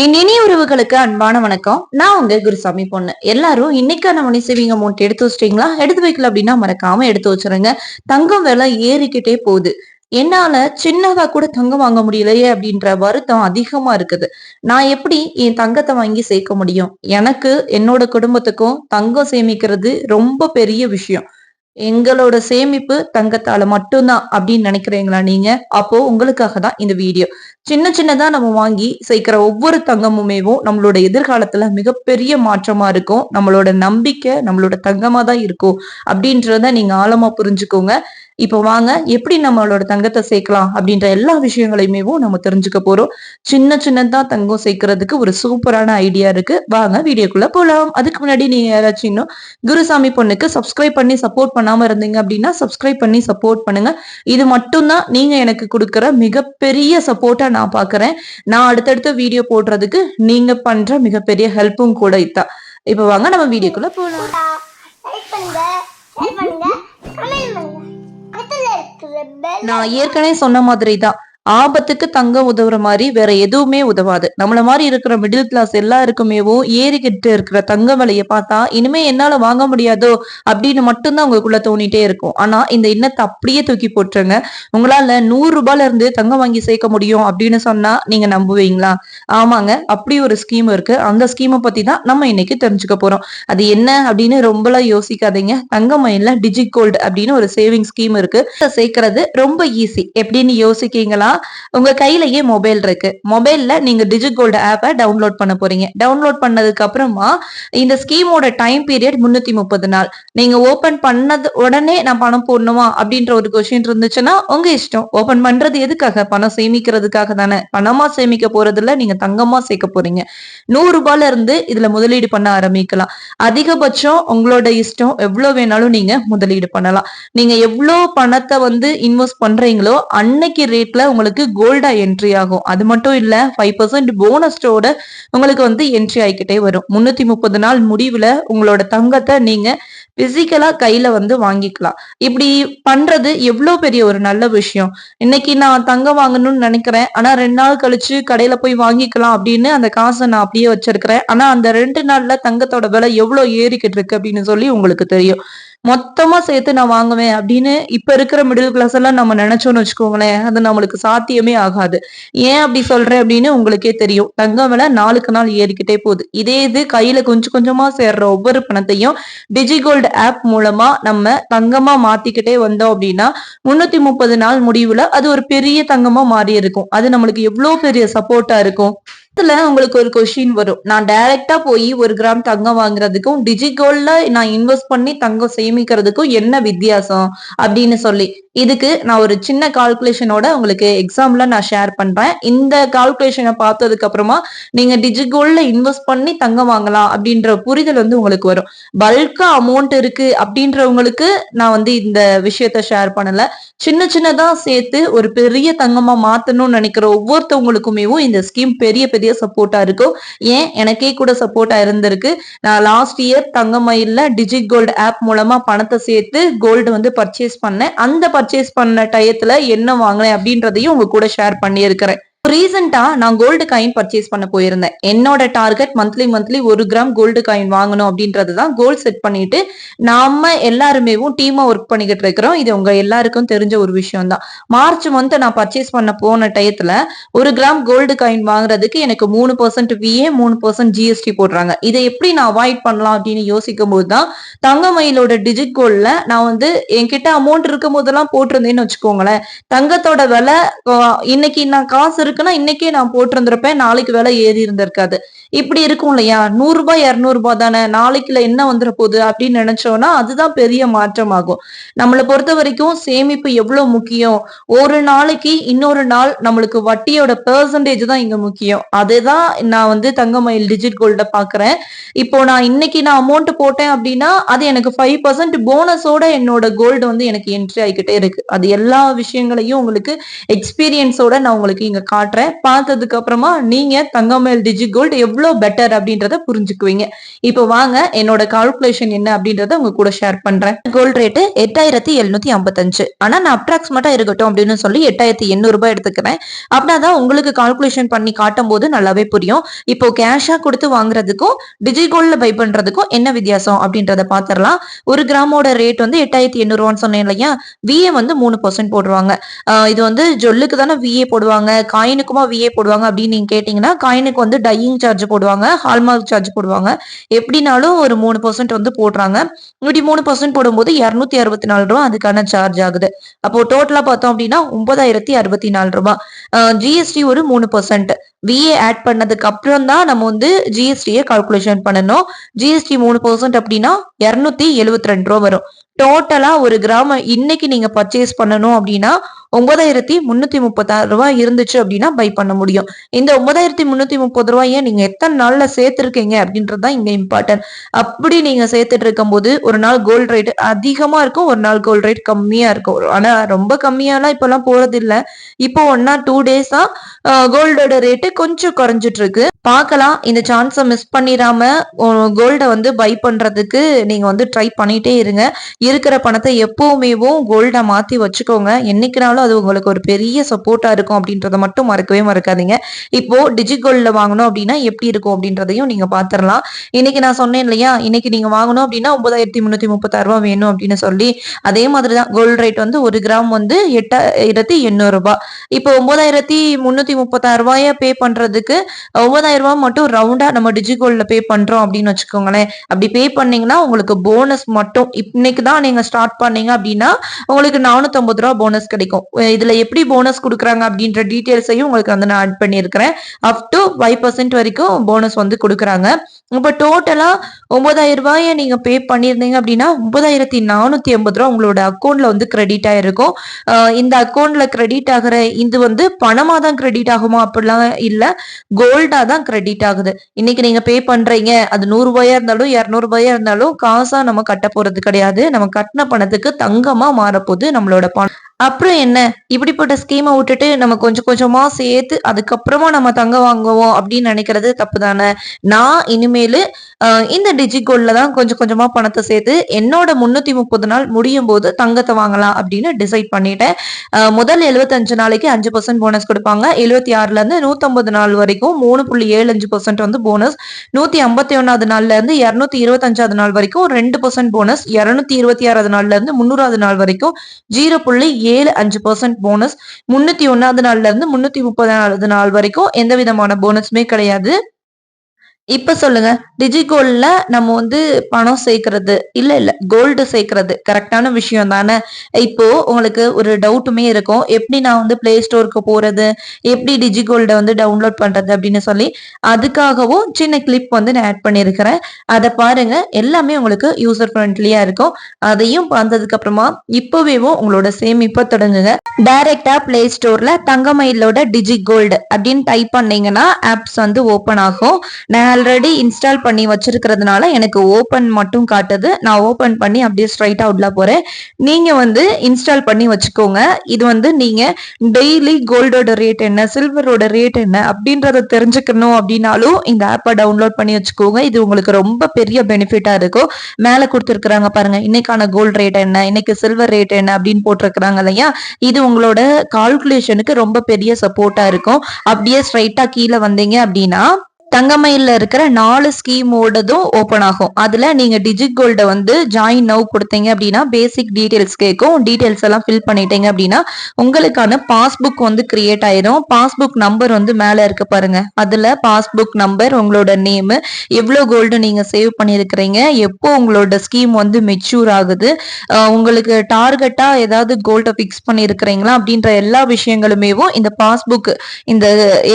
என் இனிய உறவுகளுக்கு அன்பான வணக்கம். நான் உங்க குருசாமி பொண்ணு. எல்லாரும் இன்னைக்கான மணி சேவிங் அமௌண்ட் எடுத்து வச்சிட்டீங்களா? எடுத்து வைக்கல அப்படின்னா மறக்காம எடுத்து வச்சிருங்க. தங்கம் விலை ஏறிக்கிட்டே போகுது. என்னால சின்னதா கூட தங்கம் வாங்க முடியலையே அப்படின்ற வருத்தம் அதிகமா இருக்குது. நான் எப்படி என் தங்கத்தை வாங்கி சேர்க்க முடியும்? எனக்கு என்னோட குடும்பத்துக்கும் தங்கம் சேமிக்கிறது ரொம்ப பெரிய விஷயம். எங்களோட சேமிப்பு தங்கத்தால மட்டும்தான் அப்படின்னு நினைக்கிறீங்களா நீங்க? அப்போ உங்களுக்காக தான் இந்த வீடியோ சின்ன சின்னதா நம்ம வாங்கி சேர்க்கிற ஒவ்வொரு தங்கமுமேவும் நம்மளோட எதிர்காலத்துல மிகப்பெரிய மாற்றமா இருக்கும். நம்மளோட நம்பிக்கை நம்மளோட தங்கமா தான் இருக்கும் அப்படின்றத நீங்க ஆழமா புரிஞ்சுக்கோங்க. இப்போ வாங்க எப்படி நம்மளோட தங்கத்தை சேர்க்கலாம் அப்படின்ற எல்லா விஷயங்களையுமே நம்ம தெரிஞ்சுக்க போறோம். சின்ன சின்னதா தங்கம் சேர்க்கறதுக்கு ஒரு சூப்பரான ஐடியா இருக்கு. வாங்க வீடியோக்குள்ள போலாம். அதுக்கு முன்னாடி நீங்க யாராச்சும் இன்னும் குருசாமி பொண்ணுக்கு சப்ஸ்கிரைப் பண்ணி சப்போர்ட் பண்ணாம இருந்தீங்க அப்படின்னா சப்ஸ்கிரைப் பண்ணி சப்போர்ட் பண்ணுங்க. இது மட்டும்தான் நீங்க எனக்கு கொடுக்குற மிகப்பெரிய சப்போர்ட்டா நான் பாக்குறேன். நான் அடுத்தடுத்த வீடியோ போடுறதுக்கு நீங்க பண்ற மிகப்பெரிய ஹெல்ப்பும் கூட இதான். இப்ப வாங்க நம்ம வீடியோக்குள்ள போலாம். லைக் பண்ணுங்க. நான் ஏற்கனவே சொன்ன மாதிரி தான் ஆபத்துக்கு தங்கம் உதவுற மாதிரி வேற எதுவுமே உதவாது. நம்மள மாதிரி இருக்கிற மிடில் கிளாஸ் எல்லாருக்குமேவும் ஏறிக்கிட்டு இருக்கிற தங்க விலையை பார்த்தா இனிமே என்னால வாங்க முடியாதோ அப்படின்னு மட்டும்தான் உங்களுக்குள்ள தோணிட்டே இருக்கும். ஆனா இந்த எண்ணத்தை அப்படியே தூக்கி போட்டுருங்க. உங்களால நூறு ரூபாயில இருந்து தங்கம் வாங்கி சேர்க்க முடியும் அப்படின்னு சொன்னா நீங்க நம்புவீங்களா? ஆமாங்க அப்படி ஒரு ஸ்கீம் இருக்கு. அந்த ஸ்கீமை பத்தி தான் நம்ம இன்னைக்கு தெரிஞ்சுக்க போறோம். அது என்ன அப்படின்னு ரொம்பலாம் யோசிக்காதீங்க. தங்கமயில டிஜி கோல்டு அப்படின்னு ஒரு சேவிங் ஸ்கீம் இருக்கு. சேர்க்கறது ரொம்ப ஈஸி எப்படின்னு யோசிக்கீங்களா உங்க கையிலயே மொபைல் இருக்கு. மொபைல்ல நீங்க டிஜிட் கோல்டு ஆப்பை டவுன்லோட் பண்ண போறீங்க. டவுன்லோட் பண்ணதுக்கு அப்புறமா இந்த ஸ்கீமோட டைம் பீரியட் முன்னூத்தி முப்பது நாள். நீங்க ஓபன் பண்ணது உடனே நான் பணம் போடணுமா அப்படின்ற ஒரு கொஸ்டின் இருந்துச்சுன்னா உங்க இஷ்டம். ஓபன் பண்றது எதுக்காக? பணம் சேமிக்கிறதுக்காக தானே. பணமா சேமிக்க போறதுல நீங்க தங்கமா சேர்க்க போறீங்க. நூறு ரூபாயில இருந்து இதுல முதலீடு பண்ண ஆரம்பிக்கலாம். அதிகபட்சம் உங்களோட இஷ்டம் எவ்வளவு வேணாலும் நீங்க முதலீடு பண்ணலாம். நீங்க எவ்வளவு பணத்தை வந்து இன்வெஸ்ட் பண்றீங்களோ அன்னைக்கு ரேட்ல உங்களுக்கு கோல்டா என்ட்ரி ஆகும். அது மட்டும் இல்ல ஃபைவ் பர்சன்ட் போனஸ்டோட உங்களுக்கு வந்து என்ட்ரி ஆகிக்கிட்டே வரும். முன்னூத்தி முப்பது நாள் முடிவுல உங்களோட தங்கத்தை நீங்க பிசிக்கலா கையில வந்து வாங்கிக்கலாம். இப்படி பண்றது எவ்வளவு பெரிய ஒரு நல்ல விஷயம். இன்னைக்கு நான் தங்கம் வாங்கணும்னு நினைக்கிறேன். ஆனா ரெண்டு நாள் கழிச்சு கடையில போய் வாங்கிக்கலாம் அப்படின்னு அந்த காசை நான் அப்படியே வச்சிருக்கிறேன். ஆனா அந்த ரெண்டு நாள்ல தங்கத்தோட விலை எவ்வளவு ஏறிக்கிட்டு இருக்கு அப்படின்னு சொல்லி உங்களுக்கு தெரியும். மொத்தமா சேர்த்து நான் வாங்குவேன் அப்படின்னு இப்ப இருக்கிற மிடில் கிளாஸ் எல்லாம் நம்ம நினைச்சோம்னு வச்சுக்கோங்களேன் அது நம்மளுக்கு சாத்தியமே ஆகாது. ஏன் அப்படி சொல்றேன் அப்படின்னு உங்களுக்கே தெரியும். தங்கம் விலை நாளுக்கு நாள் ஏறிக்கிட்டே போகுது. இதே இது கையில கொஞ்சம் கொஞ்சமா சேர்ற ஒவ்வொரு பணத்தையும் டிஜிகோல்டு ஆப் மூலமா நம்ம தங்கமா மாத்திக்கிட்டே வந்தோம் அப்படின்னா முன்னூத்தி முப்பது நாள் முடிவுல அது ஒரு பெரிய தங்கமா மாறி இருக்கும் அது நம்மளுக்கு எவ்வளவு பெரிய சப்போர்ட்டா இருக்கும்? இதுல உங்களுக்கு ஒரு கொஷின் வரும். நான் டைரக்டா போய் ஒரு கிராம் தங்கம் வாங்குறதுக்கும் டிஜிகோல்ட்ல நான் இன்வெஸ்ட் பண்ணி தங்கம் சேமிக்கிறதுக்கும் என்ன வித்தியாசம் அப்படின்னு சொல்லி. இதுக்கு நான் ஒரு சின்ன கால்குலேஷனோட உங்களுக்கு எக்ஸாம்ல நான் ஷேர் பண்றேன். இந்த கால்குலேஷனை பார்த்ததுக்கு அப்புறமா நீங்க டிஜிகோல்ட்ல இன்வெஸ்ட் பண்ணி தங்கம் வாங்கலாம் அப்படின்ற புரிதல் வந்து உங்களுக்கு வரும். பல்கா அமௌண்ட் இருக்கு அப்படின்றவங்களுக்கு நான் வந்து இந்த விஷயத்த ஷேர் பண்ணல. சின்ன சின்னதா சேர்த்து ஒரு பெரிய தங்கமா மாத்தணும்னு நினைக்கிற ஒவ்வொருத்தவங்களுக்குமே இந்த ஸ்கீம் பெரிய பெரிய சப்போர்ட்டா இருக்கும் ஏன்? எனக்கே கூட சப்போர்ட்டா இருந்திருக்கு. நான் லாஸ்ட் இயர் தங்கமயில்ல டிஜிட் கோல்டு ஆப் மூலமா பணத்தை சேர்த்து கோல்டு வந்து பர்ச்சேஸ் பண்ணேன். அந்த பர்ச்சேஸ் பண்ண டயத்துல என்ன வாங்கினேன் அப்படின்றதையும் உங்க கூட ஷேர் பண்ணியிருக்கிறேன். ரீசெண்டா நான் கோல்டு காயின் பர்ச்சேஸ் பண்ண போயிருந்தேன். என்னோட டார்கெட் மந்த்லி மந்த்லி ஒரு கிராம் கோல்டு காயின் வாங்கணும் அப்படின்றது தான் கோல் செட் பண்ணிட்டு நாம எல்லாருமே டீமா ஒர்க் பண்ணிக்கிட்டு இருக்கிறோம். இது உங்க எல்லாருக்கும் தெரிஞ்ச ஒரு விஷயம் தான் மார்ச் மந்த் நான் பர்ச்சேஸ் பண்ண போன டயத்துல ஒரு கிராம் கோல்டு காயின் வாங்குறதுக்கு எனக்கு மூணு percent V A percent GST போடுறாங்க. இதை எப்படி நான் அவாய்ட் பண்ணலாம் அப்படின்னு யோசிக்கும் போது தான் தங்கமயிலோட டிஜிட் கோல்ட்ல நான் வந்து என்கிட்ட அமௌண்ட் இருக்கும் போதெல்லாம் போட்டிருந்தேன்னு வச்சுக்கோங்களேன். தங்கத்தோட விலை இன்னைக்கு நான் காசு இருக்குன்னா இன்னைக்கே நான் போட்டிருந்திருப்பேன். நாளைக்கு விலை ஏறி இருந்திருக்காது. இப்படி இருக்கும் இல்லையா? நூறு ரூபாய் இரநூறு ரூபாய் தானே? நாளைக்குல என்ன வந்துட போகுது அப்படின்னு நினைச்சோம்னா அதுதான் பெரிய மாற்றம் ஆகும் நம்மளை பொறுத்த வரைக்கும் சேமிப்பு எவ்வளவு முக்கியம்? ஒரு நாளைக்கு இன்னொரு நாள் நம்மளுக்கு வட்டியோட பெர்சன்டேஜ் தான் இங்க முக்கியம். அதுதான் நான் வந்து தங்கமயில் டிஜிட் கோல்ட பாக்குறேன். இப்போ நான் இன்னைக்கு நான் அமௌண்ட் போட்டேன் அப்படின்னா அது எனக்கு ஃபைவ் பர்சன்ட் போனஸோட என்னோட கோல்டு வந்து எனக்கு என்ட்ரி ஆகிக்கிட்டே இருக்கு. அது எல்லா விஷயங்களையும் உங்களுக்கு எக்ஸ்பீரியன்ஸோட நான் உங்களுக்கு இங்க காட்டுறேன். காட்டுறேன். பார்த்ததுக்கு அப்புறமா நீங்க தங்கமேல் டிஜி கோல்டு எவ்வளவு பெட்டர் அப்படின்றத புரிஞ்சுக்குவீங்க. இப்போ வாங்க என்னோட கால்குலேஷன் என்ன அப்படின்றத உங்க கூட ஷேர் பண்றேன். கோல்டு ரேட்டு எட்டாயிரத்தி எழுநூத்தி ஐம்பத்தஞ்சு. ஆனா நான் அப்ராக்சிமேட்டா இருக்கட்டும் அப்படின்னு சொல்லி எட்டாயிரத்தி எண்ணூறு ரூபாய் எடுத்துக்கிறேன். அப்படின்னா தான் உங்களுக்கு கால்குலேஷன் பண்ணி காட்டும் போது நல்லாவே புரியும். இப்போ கேஷா கொடுத்து வாங்குறதுக்கும் டிஜி கோல்ட்ல பை பண்றதுக்கும் என்ன வித்தியாசம் அப்படின்றத பாத்திரலாம். ஒரு கிராமோட ரேட் வந்து எட்டாயிரத்தி எண்ணூறுவான்னு சொன்னேன் இல்லையா? விஏ வந்து மூணு பர்சன்ட் போடுவாங்க. இது வந்து ஜொல்லுக்கு தானே விஏ போடுவாங்க. காயினுக்குமா விஏ போடுவாங்க அப்படின்னு நீங்க கேட்டீங்கன்னா காயினுக்கு வந்து டையிங் சார்ஜ் போடுவாங்க ஹால்மார்க் சார்ஜ் போடுவாங்க. எப்படினாலும் ஒரு மூணு பர்சன்ட் வந்து போடுறாங்க. இப்படி மூணு பர்சன்ட் போடும்போது இரநூத்தி அறுபத்தி நாலு ரூபா அதுக்கான சார்ஜ் ஆகுது. அப்போ டோட்டலா பார்த்தோம் அப்படின்னா ஒன்பதாயிரத்தி அறுபத்தி நாலு ரூபாய். ஜிஎஸ்டி ஒரு மூணு பர்சன்ட் விஏ ஆட் பண்ணதுக்கு அப்புறம் தான் நம்ம வந்து ஜிஎஸ்டியை கால்குலேஷன் பண்ணணும். ஜிஎஸ்டி மூணு பர்சன்ட் அப்படின்னா இரநூத்தி எழுபத்தி ரெண்டு ரூபா வரும். டோட்டலா ஒரு கிராம இன்னைக்கு நீங்க பர்ச்சேஸ் பண்ணணும் அப்படின்னா ஒன்பதாயிரத்தி முன்னூத்தி முப்பத்தாறு ரூபாய் இருந்துச்சு அப்படின்னா பை பண்ண முடியும். இந்த ஒன்பதாயிரத்தி முன்னூத்தி முப்பது ரூபாயை நீங்க எத்தனை நாள்ல சேர்த்திருக்கீங்க அப்படின்றதுதான் இங்க இம்பார்ட்டன்ட் அப்படி நீங்க சேர்த்துட்டு இருக்கும்போது ஒரு நாள் கோல்ட் ரேட் அதிகமா இருக்கும் ஒரு நாள் கோல்ட் ரேட் கம்மியா இருக்கும். ஆனா ரொம்ப கம்மியாலாம் இப்பெல்லாம் போறது இல்லை இப்போ ஒன்னா டூ டேஸா கோல்டோட ரேட்டு கொஞ்சம் குறைஞ்சிட்டு இருக்கு பார்க்கலாம். இந்த சான்ஸை மிஸ் பண்ணிடாம கோல்டை வந்து பை பண்ணுறதுக்கு நீங்கள் வந்து ட்ரை பண்ணிகிட்டே இருங்க. இருக்கிற பணத்தை எப்போவுமேவும் கோல்டை மாற்றி வச்சுக்கோங்க. என்னைக்குனாலும் அது உங்களுக்கு ஒரு பெரிய சப்போர்ட்டாக இருக்கும் அப்படின்றத மட்டும் மறக்கவே மறக்காதீங்க. இப்போ டிஜி கோல்டில் வாங்கணும் அப்படின்னா எப்படி இருக்கும் அப்படின்றதையும் நீங்கள் பார்த்துடலாம் இன்னைக்கு நான் சொன்னேன் இல்லையா? இன்னைக்கு நீங்கள் வாங்கணும் அப்படின்னா ஒன்பதாயிரத்தி முந்நூற்றி முப்பத்தாறு ரூபா வேணும் அப்படின்னு சொல்லி. அதே மாதிரி தான் கோல்டு ரேட் வந்து ஒரு கிராம் வந்து எட்டாயிரத்தி எண்ணூறுரூபா இப்போ ஒன்பதாயிரத்தி முந்நூற்றி முப்பத்தாறு பே பண்ணுறதுக்கு ஒன்பதாயிரம் ரூபாய் மட்டும் ரவுண்டா நம்ம டிஜிகோல்ட்ல பே பண்றோம் அப்படின்னு வச்சுக்கோங்களேன். அப்படி பே பண்ணீங்கன்னா உங்களுக்கு போனஸ் மட்டும் இன்னைக்கு தான் நீங்க ஸ்டார்ட் பண்ணீங்க அப்படின்னா உங்களுக்கு நானூத்தி ரூபா போனஸ் கிடைக்கும். இதுல எப்படி போனஸ் கொடுக்குறாங்க அப்படின்ற டீட்டெயில்ஸையும் உங்களுக்கு வந்து நான் ஆட் பண்ணியிருக்கிறேன். அப் டு ஃபைவ் பர்சன்ட் வரைக்கும் போனஸ் வந்து கொடுக்குறாங்க. இப்போ டோட்டலா ஒன்பதாயிரம் ரூபாய நீங்க பே பண்ணியிருந்தீங்க அப்படின்னா ஒன்பதாயிரத்தி நானூத்தி ஐம்பது ரூபா உங்களோட அக்கௌண்ட்ல வந்து கிரெடிட் ஆயிருக்கும் இந்த அக்கௌண்ட்ல கிரெடிட் ஆகிற இது வந்து பணமா தான் கிரெடிட் ஆகுமா அப்படிலாம் இல்ல. கோல்டா தான் கிரெடிட் ஆகுது. இன்னைக்கு நீங்க பே பண்றீங்க அது நூறு ரூபாயா இருந்தாலும் இருநூறு ரூபாயா இருந்தாலும் காசா நம்ம கட்ட போறது கிடையாது. நம்ம கட்டின பணத்துக்கு தங்கமா மாறப்போகுது நம்மளோட பணம். அப்புறம் என்ன? இப்படிப்பட்ட ஸ்கீமை விட்டுட்டு நம்ம கொஞ்சம் கொஞ்சமா சேர்த்து அதுக்கப்புறமா நம்ம தங்க வாங்குவோம் அப்படின்னு நினைக்கிறது தப்பு தானே நான் இனிமேலு இந்த டிஜிகோல்ல தான் கொஞ்சம் கொஞ்சமா பணத்தை சேர்த்து என்னோட முன்னூத்தி முப்பது நாள் முடியும் போது தங்கத்தை வாங்கலாம் அப்படின்னு டிசைட் பண்ணிட்டேன். முதல் எழுபத்தஞ்சு நாளைக்கு அஞ்சு பர்சன்ட் போனஸ் கொடுப்பாங்க. எழுபத்தி ஆறுல இருந்து நூத்தம்பது நாள் வரைக்கும் மூணு புள்ளி ஏழு அஞ்சு பர்சன்ட் வந்து போனஸ் நூத்தி ஐம்பத்தி ஒன்னாவது நாள்ல இருந்து இருநூத்தி இருபத்தஞ்சாவது நாள் வரைக்கும் ரெண்டு பர்சன்ட் போனஸ் இருநூத்தி இருபத்தி ஆறாவது நாள்ல இருந்து முன்னூறாவது நாள் வரைக்கும் ஜீரோ புள்ளி ஏழு அஞ்சு பர்சன்ட் போனஸ் முன்னூத்தி ஒன்னாவது நாள்ல இருந்து முன்னூத்தி முப்பதாவது நாள் வரைக்கும் எந்த விதமான போனஸுமே கிடையாது. இப்ப சொல்லுங்க. டிஜிகோல்ட்ல நம்ம வந்து பணம் சேர்க்கறது. இல்ல இல்ல. கோல்டு சேர்க்கறது. கரெக்டான விஷயம் தானே? இப்போ உங்களுக்கு ஒரு டவுட்டுமே இருக்கும். எப்படி நான் வந்து பிளே ஸ்டோருக்கு போறது? எப்படி டிஜி கோல்டை வந்து டவுன்லோட் பண்றது அப்படின்னு சொல்லி அதுக்காகவும் சின்ன கிளிப் வந்து நான் ஆட் பண்ணியிருக்கிறேன். அதை பாருங்க. எல்லாமே உங்களுக்கு யூசர் ஃப்ரெண்ட்லியா இருக்கும். அதையும் பார்த்ததுக்கு அப்புறமா இப்போவேவும் உங்களோட சேமிப்பை தொடங்குங்க. டைரக்டா பிளே ஸ்டோர்ல தங்கமயிலோட டிஜி கோல்டு அப்படின்னு டைப் பண்ணீங்கன்னா ஆப்ஸ் வந்து ஓப்பன் ஆகும். நான் ஆல்ரெடி இன்ஸ்டால் பண்ணி வச்சிருக்கிறதுனால எனக்கு ஓப்பன் மட்டும் காட்டுது. நான் ஓப்பன் பண்ணி அப்படியே ஸ்ட்ரைட்டா உள்ள போறேன். நீங்க வந்து இன்ஸ்டால் பண்ணி வச்சுக்கோங்க. இது வந்து நீங்க டெய்லி கோல்டோட ரேட் என்ன சில்வரோட ரேட் என்ன அப்படின்றத தெரிஞ்சுக்கணும் அப்படின்னாலும் இந்த ஆப்பை டவுன்லோட் பண்ணி வச்சுக்கோங்க. இது உங்களுக்கு ரொம்ப பெரிய பெனிஃபிட்டா இருக்கும். மேல கொடுத்துருக்குறாங்க பாருங்க இன்னைக்கான கோல்ட் ரேட் என்ன இன்னைக்கு சில்வர் ரேட் என்ன அப்படின்னு போட்டிருக்கிறாங்க இல்லையா? இது உங்களோட கால்குலேஷனுக்கு ரொம்ப பெரிய சப்போர்ட்டா இருக்கும். அப்படியே ஸ்ட்ரைட்டா கீழே வந்தீங்க அப்படின்னா தங்கமயில இருக்கிற நாலு ஸ்கீமோடதும் ஓப்பன் ஆகும். அதுல நீங்க டிஜிட் கோல்ட வந்து ஜாயின் நவ் கொடுத்தீங்க அப்படின்னா பேசிக் டீடைல்ஸ் கேட்கும் டீடைல்ஸ் எல்லாம் ஃபில் பண்ணிட்டீங்க அப்படின்னா உங்களுக்கான பாஸ்புக் வந்து கிரியேட் ஆயிரும். பாஸ்புக் நம்பர் வந்து மேல இருக்கு பாருங்க. அதுல பாஸ்புக் நம்பர் உங்களோட நேம் எவ்வளவு கோல்டு நீங்க சேவ் பண்ணிருக்கிறீங்க எப்போ உங்களோட ஸ்கீம் வந்து மெச்சூர் ஆகுது உங்களுக்கு டார்கெட்டா ஏதாவது கோல்டை பிக்ஸ் பண்ணிருக்கிறீங்களா அப்படின்ற எல்லா விஷயங்களுமேவும் இந்த பாஸ்புக் இந்த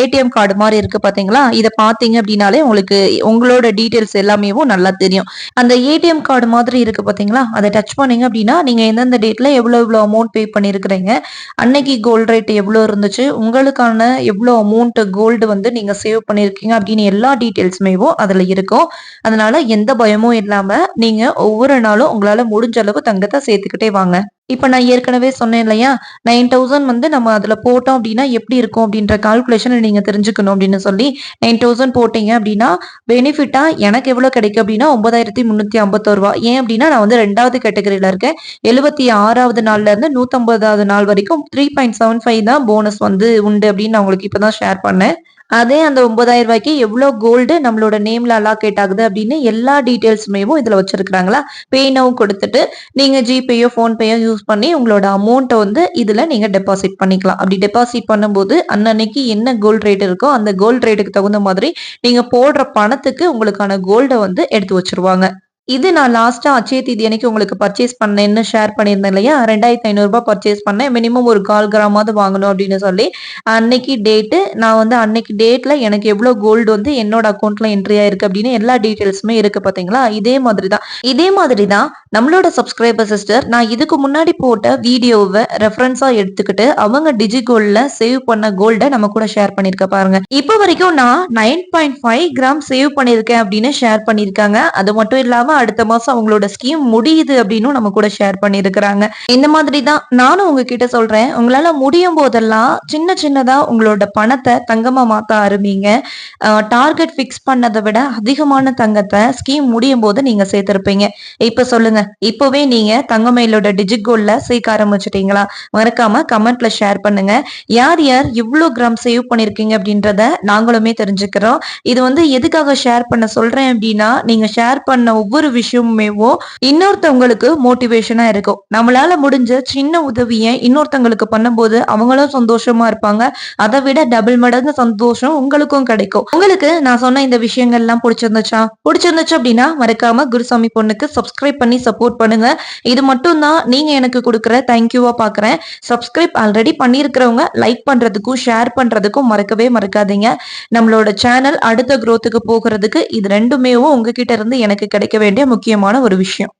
ஏடிஎம் கார்டு மாதிரி இருக்கு பாத்தீங்களா? இதை பார்த்து பார்த்தீங்க அப்படின்னாலே உங்களுக்கு உங்களோட டீட்டெயில்ஸ் எல்லாமேவும் நல்லா தெரியும். அந்த ஏடிஎம் கார்டு மாதிரி இருக்கு பார்த்தீங்களா? அதை டச் பண்ணீங்க அப்படின்னா நீங்க எந்தெந்த டேட்ல எவ்வளோ எவ்வளோ அமௌண்ட் பே பண்ணியிருக்கிறீங்க அன்னைக்கு கோல்டு ரேட் எவ்வளோ இருந்துச்சு உங்களுக்கான எவ்வளோ அமௌண்ட் கோல்டு வந்து நீங்க சேவ் பண்ணியிருக்கீங்க அப்படின்னு எல்லா டீட்டெயில்ஸுமே அதில் இருக்கும். அதனால எந்த பயமும் இல்லாம நீங்க ஒவ்வொரு நாளும் உங்களால முடிஞ்ச அளவு தங்கத்தை சேர்த்துக்கிட்டே வாங்க. இப்போ நான் ஏற்கனவே சொன்னேன் இல்லையா? நைன் தௌசண்ட் வந்து நம்ம அதில் போட்டோம் அப்படின்னா எப்படி இருக்கும் அப்படின்ற கால்குலேஷனை நீங்கள் தெரிஞ்சுக்கணும் அப்படின்னு சொல்லி நைன் தௌசண்ட் போட்டீங்க அப்படின்னா பெனிஃபிட்டாக எனக்கு எவ்வளோ கிடைக்கும் அப்படின்னா ஒன்பதாயிரத்தி முந்நூற்றி ஐம்பத்தோரு ரூபா. ஏன் அப்படின்னா நான் வந்து ரெண்டாவது கேட்டகரியில் இருக்கேன். எழுபத்தி ஆறாவது நாள்லேருந்து நூற்றம்பதாவது நாள் வரைக்கும் த்ரீ பாயிண்ட் செவன் ஃபைவ் தான் போனஸ் வந்து உண்டு அப்படின்னு நான் உங்களுக்கு இப்போ தான் ஷேர் பண்ணேன். அதே அந்த ஒன்பதாயிரம் ரூபாய்க்கு எவ்வளவு கோல்டு நம்மளோட நேம்ல அலாக்கேட் ஆகுது அப்படின்னு எல்லா டீட்டெயில்ஸுமேவும் இதுல வச்சிருக்காங்களா பேனவும் கொடுத்துட்டு நீங்க ஜிபேயோ ஃபோன்பேயோ யூஸ் பண்ணி உங்களோட அமௌண்ட்டை வந்து இதுல நீங்க டெபாசிட் பண்ணிக்கலாம். அப்படி டெபாசிட் பண்ணும்போது அன்னன்னைக்கு என்ன கோல்டு ரேட் இருக்கோ அந்த கோல்டு ரேட்டுக்கு தகுந்த மாதிரி நீங்க போடுற பணத்துக்கு உங்களுக்கான கோல்டை வந்து எடுத்து வச்சிருவாங்க. இது நான் லாஸ்டா அச்சய தேதி அன்னைக்கு உங்களுக்கு பர்ச்சேஸ் பண்ணேன்னு ஷேர் பண்ணியிருந்தேன் இல்லையா? ரெண்டாயிரத்தி ஐநூறுரூபா பர்ச்சேஸ் பண்ணேன். மினிமம் ஒரு கால் கிராமாவது வாங்கணும் அப்படின்னு சொல்லி அன்னைக்கு டேட்டு நான் வந்து அன்னைக்கு டேட்ல எனக்கு எவ்வளவு கோல்டு வந்து என்னோட அக்கௌண்ட்ல என்ட்ரி ஆயிருக்கு அப்படின்னு எல்லா டீட்டெயில்ஸுமே இருக்கு பாத்தீங்களா? இதே மாதிரி தான். இதே மாதிரி தான் நம்மளோட சப்ஸ்கிரைபர் சிஸ்டர் நான் இதுக்கு முன்னாடி போட்ட வீடியோவை ரெஃபரன்ஸா எடுத்துக்கிட்டு அவங்க டிஜி டிஜிகோல்ட்ல சேவ் பண்ண கோல்டை நம்ம கூட ஷேர் பண்ணிருக்க பாருங்க. இப்போ வரைக்கும் நான் nine point five gram save பண்ணிருக்கேன் அப்படின்னு ஷேர் பண்ணிருக்காங்க அது மட்டும் இல்லாம அடுத்த மாசம் அவங்களோட ஸ்கீம் முடியுது அப்படின்னு நம்ம கூட ஷேர் பண்ணிருக்கிறாங்க இந்த மாதிரி தான் நானும் உங்ககிட்ட சொல்றேன். உங்களால முடியும் போதெல்லாம் சின்ன சின்னதா உங்களோட பணத்தை தங்கமா மாத்த ஆரம்பிங்க. டார்கெட் ஃபிக்ஸ் பண்ணதை விட அதிகமான தங்கத்தை ஸ்கீம் முடியும் போது நீங்க சேர்த்திருப்பீங்க. இப்ப சொல்லுங்க. இப்பவே நீங்க தங்கமயிலோட டிஜிட் கோல்ல சேர்க்க ஆரம்பிச்சிட்டீங்களா? மறக்காம கமெண்ட்ல ஷேர் பண்ணுங்க. யார் யார் இவ்வளவு கிராம் சேவ் பண்ணிருக்கீங்க அப்படின்றத நாங்களுமே தெரிஞ்சுக்கிறோம். இது வந்து எதுக்காக ஷேர் பண்ண சொல்றேன் அப்படின்னா நீங்க ஷேர் பண்ண ஒவ்வொரு விஷயமுமேவோ இன்னொருத்தவங்களுக்கு மோட்டிவேஷனா இருக்கும். நம்மளால முடிஞ்ச சின்ன உதவியை இன்னொருத்தவங்களுக்கு பண்ணும்போது அவங்களும் சந்தோஷமா இருப்பாங்க. அதை விட டபுள் மடங்கு சந்தோஷம் உங்களுக்கும் கிடைக்கும். உங்களுக்கு நான் சொன்ன இந்த விஷயங்கள் எல்லாம் பிடிச்சிருந்துச்சா? பிடிச்சிருந்துச்சு அப்படின்னா மறக்காம குருசாமி பொண்ணுக்கு சப்ஸ்கிரைப் பண்ணி சப்போர்ட் பண்ணுங்க. இது மட்டும் தான் நீங்க எனக்கு கொடுக்குற தேங்க்யூவா பாக்குறேன். சப்ஸ்கிரைப் ஆல்ரெடி பண்ணிருக்கிறவங்க லைக் பண்றதுக்கும் ஷேர் பண்றதுக்கும் மறக்கவே மறக்காதீங்க. நம்மளோட சேனல் அடுத்த குரோத்துக்கு போகிறதுக்கு இது ரெண்டுமேவும் உங்ககிட்ட இருந்து எனக்கு கிடைக்க வேண்டிய முக்கியமான ஒரு விஷயம்.